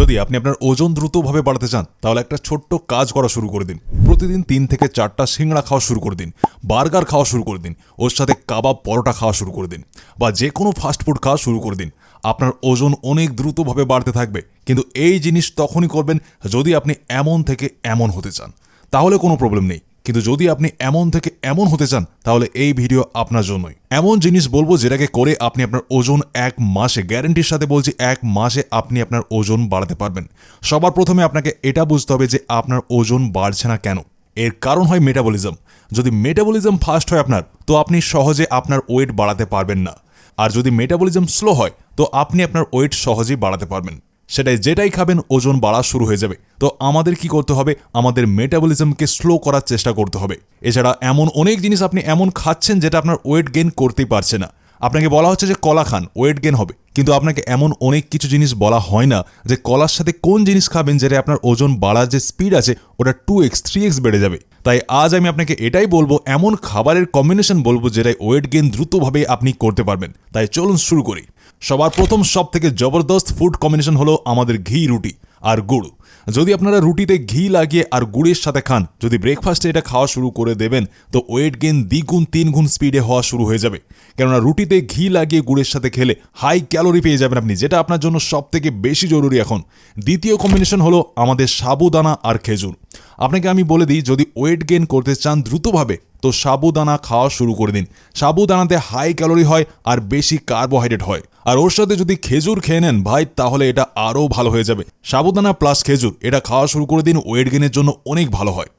যদি আপনি আপনার ওজন দ্রুতভাবে বাড়াতে চান, তাহলে একটা ছোট্ট কাজ করা শুরু করে দিন। প্রতিদিন তিন থেকে চারটা সিংড়া খাওয়া শুরু করে দিন, বার্গার খাওয়া শুরু করে দিন, ওর সাথে কাবাব পরোটা খাওয়া শুরু করে দিন বা যে কোনো ফাস্টফুড খাওয়া শুরু করে দিন। আপনার ওজন অনেক দ্রুতভাবে বাড়তে থাকবে, কিন্তু এই জিনিস তখনই করবেন যদি আপনি এমন থেকে এমন হতে চান। তাহলে কোনো প্রবলেম নেই। কিন্তু যদি আপনি এমন থেকে এমন হতে চান, তাহলে এই ভিডিও আপনার জন্যই। এমন জিনিস বলব যেটাকে করে আপনি আপনার ওজন এক মাসে, গ্যারেন্টির সাথে বলছি এক মাসে আপনি আপনার ওজন বাড়াতে পারবেন। সবার প্রথমে আপনাকে এটা বুঝতে হবে যে আপনার ওজন বাড়ছে না কেন। এর কারণ হয় মেটাবলিজম যদি মেটাবলিজম ফাস্ট হয় আপনার, তো আপনি সহজে আপনার ওয়েট বাড়াতে পারবেন না। আর যদি মেটাবলিজম স্লো হয়, তো আপনি আপনার ওয়েট সহজেই বাড়াতে পারবেন। সেটাই যেটাই খাবেন, ওজন বাড়া শুরু হয়ে যাবে। তো আমাদের কি করতে হবে? আমাদের মেটাবলিজমকে স্লো করার চেষ্টা করতে হবে। এছাড়া এমন অনেক জিনিস আপনি এমন খাচ্ছেন যেটা আপনার ওয়েট গেইন করতেই পারছে না। আপনাকে বলা হচ্ছে যে কলা খান ওয়েট গেন হবে। কিন্তু আপনাকে এমন অনেক কিছু জিনিস বলা হয় না যে কলার সাথে কোন জিনিস খাবেন যেটা আপনার ওজন বাড়ার যে স্পিড আছে, ওটা টু এক্স থ্রি এক্স বেড়ে যাবে। তাই আজ আমি আপনাকে এটাই বলব, এমন খাবারের কম্বিনেশন বলব যেটাই ওয়েট গেন দ্রুতভাবে আপনি করতে পারবেন। তাই চলুন শুরু করি। সবার প্রথম সব থেকে জবরদস্ত ফুড কম্বিনেশন হলো আমাদের ঘি রুটি। আর গুড়। যদি আপনারা রুটিতে ঘি লাগিয়ে আর গুড়ের সাথে খান, যদি ব্রেকফাস্টে এটা খাওয়া শুরু করে দেবেন, তো ওয়েট গেন দ্বিগুণ তিন গুণ স্পিডে হওয়া শুরু হয়ে যাবে। কেননা রুটিতে ঘি লাগিয়ে গুড়ের সাথে খেলে হাই ক্যালোরি পেয়ে যাবেন আপনি, যেটা আপনার জন্য সব থেকে বেশি জরুরি এখন। দ্বিতীয় কম্বিনেশন হলো আমাদের সাবুদানা আর খেজুর। আপনাকে আমি বলে দিই, যদি ওয়েট গেন করতে চান, দ্রুতভাবে তো সাবুদানা খাওয়া শুরু করে দিন। সাবুদানাতে হাই ক্যালোরি হয় আর বেশি কার্বোহাইড্রেট হয়। আর ওর সাথে যদি খেজুর খেয়ে নেন ভাই, তাহলে এটা আরও ভালো হয়ে যাবে। সাবুদানা প্লাস খেজুর, এটা খাওয়া শুরু করে দিন ওয়েট গেনের জন্য অনেক ভালো হয়।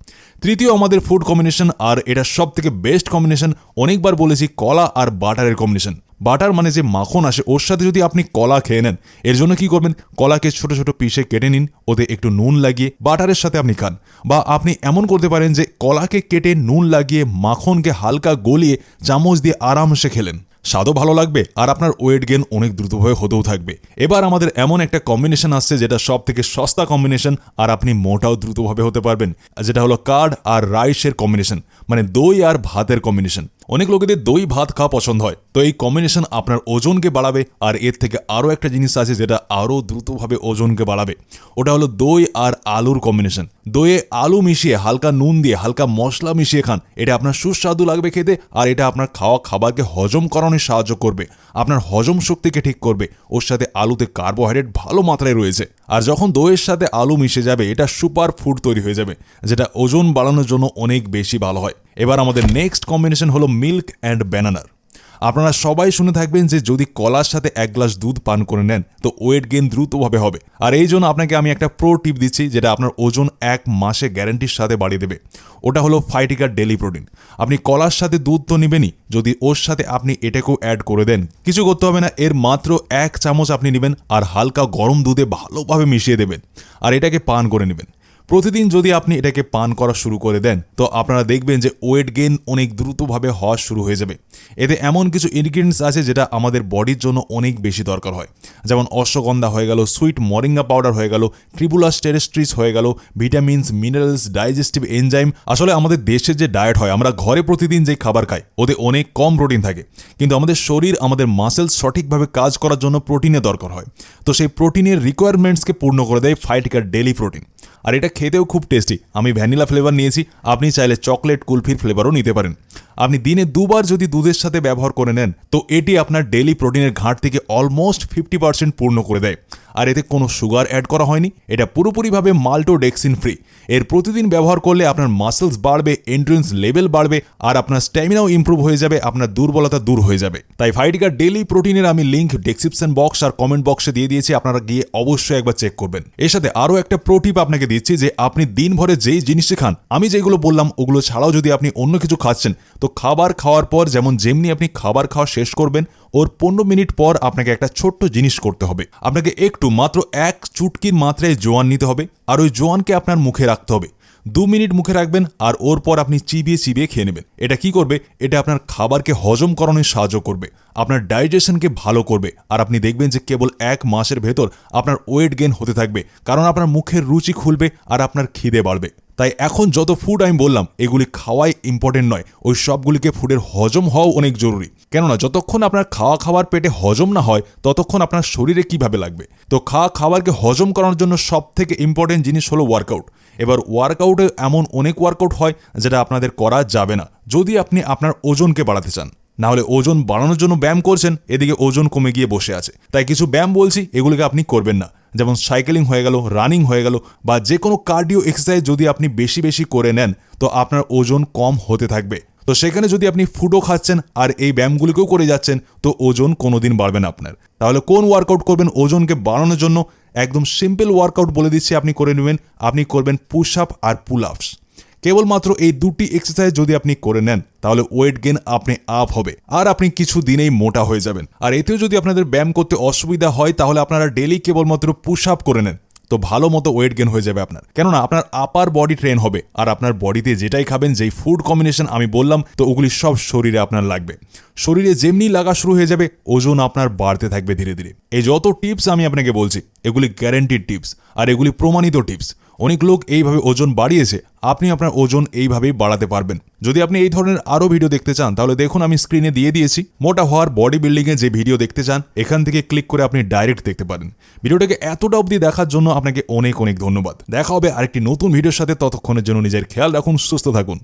তৃতীয় আমাদের ফুড কম্বিনেশন আর এটা সব থেকে বেস্ট কম্বিনেশন অনেকবার বলেছি কলা আর বাটারের কম্বিনেশন বাটার মানে যে মাখন আসে, ওর সাথে যদি আপনি কলা খেয়ে নেন, এর জন্য কি করবেন? কলাকে ছোট ছোট পিসে কেটে নিন, ওতে একটু নুন লাগিয়ে বাটারের সাথে আপনি খান। বা আপনি এমন করতে পারেন যে কলাকে কেটে নুন লাগিয়ে মাখনকে হালকা গলিয়ে চামচ দিয়ে আরামসে খেলেন। স্বাদও ভালো লাগবে আর আপনার ওয়েট গেন অনেক দ্রুতভাবে হতেও থাকবে। এবার আমাদের এমন একটা কম্বিনেশন আসছে যেটা সব থেকে সস্তা কম্বিনেশন আর আপনি মোটাও দ্রুতভাবে হতে পারবেন, যেটা হলো কার্ড আর রাইসের কম্বিনেশন মানে দই আর ভাতের কম্বিনেশন অনেক লোকেদের দই ভাত খাওয়া পছন্দ হয়, তো এই কম্বিনেশন আপনার ওজনকে বাড়াবে আর এর থেকে আরও একটা জিনিস আছে যেটা আরও দ্রুতভাবে ওজনকে বাড়াবে। ওটা হলো দই আর আলুর কম্বিনেশন দইয়ে আলু মিশিয়ে, হালকা নুন দিয়ে হালকা মশলা মিশিয়ে খান। এটা আপনার সুস্বাদু লাগবে খেতে আর এটা আপনার খাওয়া খাবারকে হজম করানোর সাহায্য করবে। আপনার হজম শক্তিকে ঠিক করবে। ওর সাথে আলুতে কার্বোহাইড্রেট ভালো মাত্রায় রয়েছে। আর যখন দইয়ের সাথে আলু মিশে যাবে, এটা সুপার ফুড তৈরি হয়ে যাবে, যেটা ওজন বাড়ানোর জন্য অনেক বেশি ভালো হয়। এবার আমাদের নেক্সট কম্বিনেশন হলো মিল্ক অ্যান্ড ব্যানানার আপনারা সবাই শুনে থাকবেন যে যদি কলার সাথে এক গ্লাস দুধ পান করে নেন, তো ওয়েট গেন দ্রুতভাবে হবে। আর এই জন্য আপনাকে আমি একটা প্রো টিপ দিচ্ছি, যেটা আপনার ওজন এক মাসে গ্যারান্টির সাথে বাড়িয়ে দেবে। ওটা হলো ফাইটিকার ডেলি প্রোটিন আপনি কলার সাথে দুধ তো নেবেনই, যদি ওর সাথে আপনি এটাকেও অ্যাড করে দেন, কিছু করতে হবে না, এর মাত্র এক চামচ আপনি নেবেন, আর হালকা গরম দুধে ভালোভাবে মিশিয়ে দেবেন। আর এটাকে পান করে নেবেন। প্রতিদিন যদি আপনি এটাকে পান করা শুরু করে দেন, তো আপনারা দেখবেন যে ওয়েট গেইন অনেক দ্রুতভাবে হওয়া শুরু হয়ে যাবে। এতে এমন কিছু ইনগ্রিডিয়েন্টস আছে যেটা আমাদের বডির জন্য অনেক বেশি দরকার হয়। যেমন অশ্বগন্ধা হয়ে গেল সুইট মরিঙ্গা পাউডার হয়ে গেল ট্রিবুলাস টেরেস্ট্রিস হয়ে গেল ভিটামিনস মিনারেলস ডাইজেস্টিভ এনজাইম আসলে আমাদের দেশের যে ডায়েট হয়, আমরা ঘরে প্রতিদিন যে খাবার খাই, ওতে অনেক কম প্রোটিন থাকে। কিন্তু আমাদের শরীর, আমাদের মাসেলস সঠিকভাবে কাজ করার জন্য প্রোটিনের দরকার হয়। তো সেই প্রোটিনের রিকোয়ারমেন্টসকে পূর্ণ করে দেয় ফাইটিকার ডেলি প্রোটিন আর এটা খেতেও খুব টেস্টি আমি ভ্যানিলা ফ্লেভার নিয়েছি, আপনি চাইলে চকলেট কুলফির ফ্লেভারও নিতে পারেন। আপনি দিনে দুবার যদি দুধের সাথে ব্যবহার করে নেন, তো এটি আপনার ডেলি প্রোটিনের ঘাটতিকে অলমোস্ট ফিফটি পার্সেন্ট পূর্ণ করে দেয়। আর এতে কোনো সুগার অ্যাড করা হয়নি, এটা পুরোপুরিভাবে মাল্টোডেক্সিন ফ্রি এর প্রতিদিন ব্যবহার করলে আপনার মাসেলস বাড়বে এন্ট্রেন্স লেভেল বাড়বে, আর আপনার স্ট্যামিনাও ইম্প্রুভ হয়ে যাবে, আপনার দুর্বলতা দূর হয়ে যাবে। তাই ফাইটিকার ডেলি প্রোটিনের আমি লিঙ্ক ডেসক্রিপশন বক্স আর কমেন্ট বক্সে দিয়ে দিয়েছি, আপনারা গিয়ে অবশ্যই একবার চেক করবেন। এর সাথে আরও একটা প্রোটিপ আপনাকে দিচ্ছি যে, আপনি দিনভরে যেই জিনিসটি খান, আমি যেগুলো বললাম, ওগুলো ছাড়াও যদি আপনি অন্য কিছু খাচ্ছেন, তো খাবার খাওয়ার পর যেমন যেমনি আপনি খাবার খাওয়া শেষ করবেন, ওর পনেরো মিনিট পর আপনাকে একটা ছোট্ট জিনিস করতে হবে। আপনাকে একটু মাত্র এক চুটকির মাত্রায় জোয়ান নিতে হবে আর ওই জোয়ানকে আপনার মুখে রাখতে হবে। দু মিনিট মুখে রাখবেন আর ওর পর আপনি চিবিয়ে চিবিয়ে খেয়ে নেবেন। এটা কি করবে? এটা আপনার খাবারকে হজম করানোর সাহায্য করবে, আপনার ডাইজেশনকে ভালো করবে আর আপনি দেখবেন যে কেবল এক মাসের ভেতর আপনার ওয়েট গেন হতে থাকবে, কারণ আপনার মুখের রুচি খুলবে আর আপনার খিদে বাড়বে। তাই এখন যত ফুড আমি বললাম, এগুলি খাওয়াই ইম্পর্টেন্ট নয়। ওই সবগুলিকে ফুডের হজম হওয়াও অনেক জরুরি। কেননা, যতক্ষণ আপনার খাওয়া খাওয়ার পেটে হজম না হয়, ততক্ষণ আপনার শরীরে কীভাবে লাগবে? তো খাওয়া খাবারকে হজম করানোর জন্য সব থেকে ইম্পর্টেন্ট জিনিস হলো ওয়ার্কআউট এবার ওয়ার্কআউটে এমন অনেক ওয়ার্কআউট হয়, যেটা আপনাদের করা যাবে না। যদি আপনি আপনার ওজনকে বাড়াতে চান। না হলে ওজন বাড়ানোর জন্য ব্যায়াম করছেন, এদিকে ওজন কমে গিয়ে বসে আছে। তাই কিছু ব্যায়াম বলছি, এগুলিকে আপনি করবেন না। যেমন সাইকেলিং হয়ে গেল, রানিং হয়ে গেল, বা যে কোনো কার্ডিও এক্সারসাইজ যদি আপনি বেশি বেশি করে নেন, তো আপনার ওজন কম হতে থাকবে। তো সেখানে যদি আপনি ফুডও খাচ্ছেন আর এই ব্যায়ামগুলিকেও করে যাচ্ছেন, তো ওজন কোনোদিন বাড়বে না আপনার। তাহলে কোন ওয়ার্কআউট করবেন ওজনকে বাড়ানোর জন্য? একদম সিম্পল ওয়ার্কআউট বলে দিচ্ছি, আপনি করে নেবেন। আপনি করবেন পুশ আপ আর পুল আপস কেবলমাত্র এই দুটি এক্সারসাইজ যদি আপনি করে নেন, তাহলে ওয়েট গেন আপনি আপ হবে। আর আপনি কিছু দিনেই মোটা হয়ে যাবেন। আর এতেও যদি আপনাদের ব্যায়াম করতে অসুবিধা হয়, তাহলে আপনারা ডেলি কেবলমাত্র পুশ আপ করে নেন। তো ভালো মতো ওয়েট গেন হয়ে যাবে আপনার। কেননা আপনার আপার বডি ট্রেন হবে। আর আপনার বডিতে যেটাই খাবেন, যেই ফুড কম্বিনেশন আমি বললাম, তো ওগুলি সব শরীরে আপনার লাগবে। শরীরে যেমনি লাগা শুরু হয়ে যাবে, ওজন আপনার বাড়তে থাকবে ধীরে ধীরে। এই যত টিপস আমি আপনাকে বলছি, এগুলি গ্যারেন্টিড টিপস আর এগুলি প্রমাণিত টিপস অনেক লোক এইভাবে ওজন বাড়িয়েছে, আপনি আপনার ওজন এইভাবেই বাড়াতে পারবেন। যদি আপনি এই ধরনের আরও ভিডিও দেখতে চান, তাহলে দেখুন আমি স্ক্রিনে দিয়ে দিয়েছি, মোটা হওয়ার বডি বিল্ডিংয়ে যে ভিডিও দেখতে চান, এখান থেকে ক্লিক করে আপনি ডাইরেক্ট দেখতে পারেন। ভিডিওটাকে এতটা অবধি দেখার জন্য আপনাকে অনেক অনেক ধন্যবাদ। দেখা হবে আরেকটি নতুন ভিডিওর সাথে, ততক্ষণের জন্য নিজের খেয়াল রাখুন, সুস্থ থাকুন।